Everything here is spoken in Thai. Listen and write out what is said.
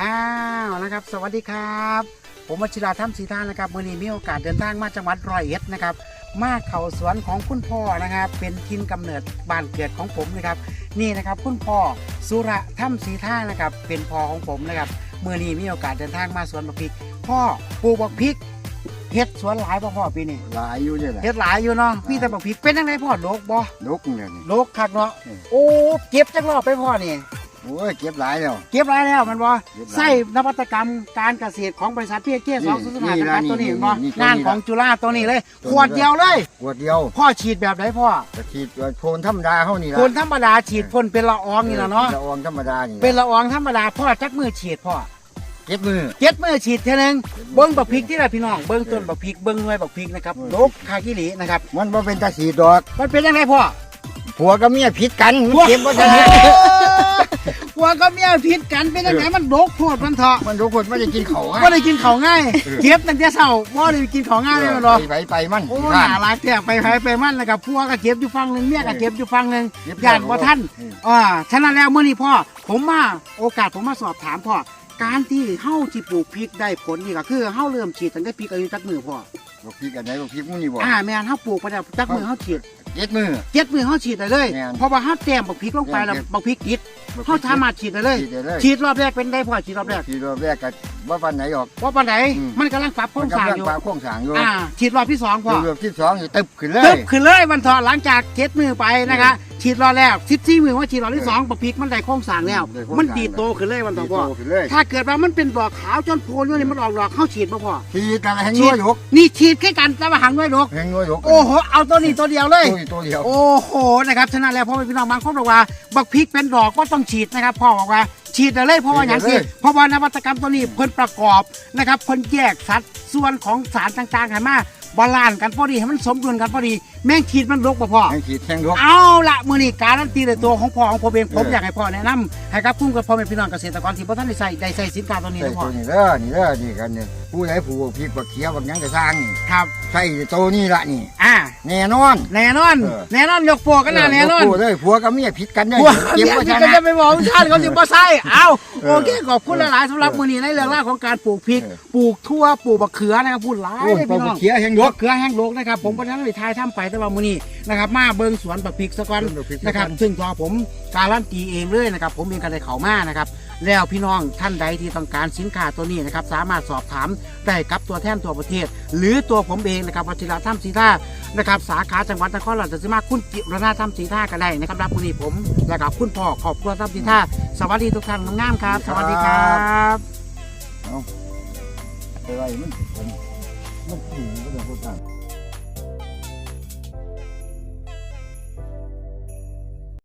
อ้าวนะครับ สวัสดีครับ ผมวชิราถ้ำศรีท่านะครับมื่อนี้มีโอกาสเดินทางมาจังหวัดร้อยเอ็ดนะครับ มาเขาสวนของคุณพ่อนะครับ เป็นทินกำเนิดบ้านเกิดของผมนะครับ นี่นะครับคุณพ่อสุระถ้ำศรีท่านะครับ เป็นพ่อของผมนะครับมื่อนี้มีโอกาสเดินทางมาสวนบักพริก พ่อปลูกบักพริกเฮ็ดสวนหลายบ่พ่อปีนี้หลายอยู่เนี่ยแหละเฮ็ดหลายอยู่เนาะพี่แต่บักพริกเป็นยังไงพ่อโลกบ่นกเนี่ยนี่โลกคักเนาะอืมโอ้เก็บจักรอบไปพ่อนี่ โอ้ยเก็บหลายแล้ว เก็บหลายแล้วมันบ่เก็บหลาย ใส่นวัตกรรมการเกษตรของบริษัทพีเอเจสองศูนย์ห้านี่จำกัดนี่ตัวนี้นี่เห็นบ่นี่ตัวนี้งานของจุฬาตัวนี้เลยตัวนี้ขวดเดียวเลย ขวดเดียวพ่อฉีดแบบไหนพ่อกระฉีดโพนธรรมดาเฮานี่ล่ะคนธรรมดาฉีดพ่นเป็นละอองนี่แหละเนาะ ละอองธรรมดานี่เป็นละอองธรรมดาพ่อจักมือฉีดพ่อ เก็บมือ เจ็ดมือฉีดเท่านึงเบิ้งบักพริกที่ละพี่น้อง เบิ้งต้นบักพริก เบิ้งหน่วยบักพริกนะครับอืมลกคากิหลีนะครับ มันบ่เป็นตาสีดอกมันเป็นยังไงพ่อผัวกับเมียผิดกันมันเก็บบ่ได้ หัวก็เมียผิดกันเป็นยังไงมันดกโพดมันเถาะมันทุกคนไม่ได้กินเขาก็ได้กินของง่ายเก็บตั้งแต่เช้าบ่ได้กินของง่ายเลยมันหรอ ไปไปมันโอ้หนาหลายแก่ไปไผไปมันนะครับพัวก็เก็บอยู่ฝั่งหนึ่งเมียก็เก็บอยู่ฝั่งหนึ่งเก็บญาติบ่ท่านอืม อ่าฉะนั้นแล้วเมื่อนี้พ่อ ผมมาโอกาสผมมาสอบถามพ่อ การที่เฮาที่ปลูกพริกได้ผลนี่ก็คือเฮาเริ่มฉีดตั้งแต่พริกอายุจักมือพ่อ บ่พริกอันไหนบ่พริกมันนี่บ่อ่าแม่นเฮาปลูกไปแล้วจักมือเฮาฉีดเก็บมือ เจ็ดมือเฮาฉีดได้เลย แม่นเพราะว่าเฮาแต้มบักพริกลงไปแล้วแม่นบักพริกติดเฮาสามารถฉีดได้เลย ฉีดได้เลย ฉีดรอบแรกเป็นได้พ่อฉีดรอบแรกฉีดรอบแรกก็บ่ปานไหนออก ว่าปานไหนอืม มันกำลังปรับโครมันงสร้างกำลังอยู่ปลาโครงสร้างอยู่อ่าฉีดรอบที่สองพ่อ รอบที่สองนี่ตึบขึ้นเลย ตึบขึ้นเลยมันถอดหลังจากเจ็ดมือไปนะคะ ฉีดรอบแรกสิบสี่มือว่าฉีดรอบที่สองปะพริกมันได้โค้งสร้างแล้ว ได้โครงมันสร้างดีดโตขึ้นเลยมันต่อโตพ่อขึ้นเลย ถ้าเกิดว่ามันเป็นดอกขาวจนโพนอยู่นี่มันออกดอกเข้าฉีดมาพ่อฉีดกันให้ฉีงัวดยกนี่ฉีดแค่กันแต่ว่าหางด้วยดอกให้งัวยก โอ้โห เอาตัวนี้ตัวเดียวเลย ตัวนี้ตัวเดียว โอ้โห นะครับ ฉะนั้นแล้วพ่อแม่พี่น้องบางคนบอกว่า บักพริกเป็นดอกก็ต้องฉีดนะครับ พ่อบอกว่าฉีดได้เลยเพราะว่าอย่างสิเพราะว่านวัตกรรมตัวนี้เพิ่นประกอบนะครับเพิ่นแยกสัดส่วนของสารต่างๆให้มา บาลานซ์กันพอดีให้มันสมดุลกันพอดี แม่งฉีดมันรกบ่พ่อให้ฉีดแทงยกเอาละมือนี้การันตีในตัวของพ่อของผมเองผมเอออยากให้พ่อแนะนำให้กับพุ่มกับพ่อแม่พี่น้องเกษตรกรที่พ่ท่านได้ใส่ได้ใส่สินค้าตัวนี้ใส่นะพ่อตัวนี้เด้อนี่เด้อนี่กันเนี่ยผู้ใดผูกพริกบักเขียวบักหยังกระช่างนี่ครับ ใส่ตัวนี้ละนี่ อ่า แน่นอน แน่นอน เออ แน่นอนยกโปกันนะแน่นอนผู้เลยผัวกับเมียผิดกันเด้อพวกเก็บเนี้ไว้ชก็นะ จะไปบอกชาติเขาสิบ่ใส่เอาเอโออเคขอบคุณหลายๆสำหรับเออมือนี้ในเรื่องราวของการปลูกพริก เออ ปลูกทั่วปลูกบักเขือนะครับพูดหลายโอ้ยเลยปลาพี่น้บัอกง เขียวแห้งยบักกเขือแห้งโลกนะครับผมก็ทั้งไปทายทำไปแต่ว่ามือนี้นะครับมาเบิ่งสวนบักพริกซะก่อนเบิ่งบักพริกซะก่อน นะครับซึ่งตัวผมการันตีเองเลยนะครับผมเองก็ได้เข้ามานะครับ แล้วพี่น้องท่านใดที่ต้องการสินค้าตัวนี้นะครับสามารถสอบถามได้กับตัวแทนตัวประเทศ หรือตัวผมเองนะครับวชิราถ้ำศรีท่านะครับสาขาจังหวัดนครราชสีมาคุณจิรนาถ้ำศรีท่าก็ได้นะครับรับมือนี้ผมและกับคุณพ่อขอบคุณถ้ำศรีท่าสวัสดีทุกท่านงามๆครับ สวัสดีครับไปไว้มันผมมันผีก็ต้องพูดตาม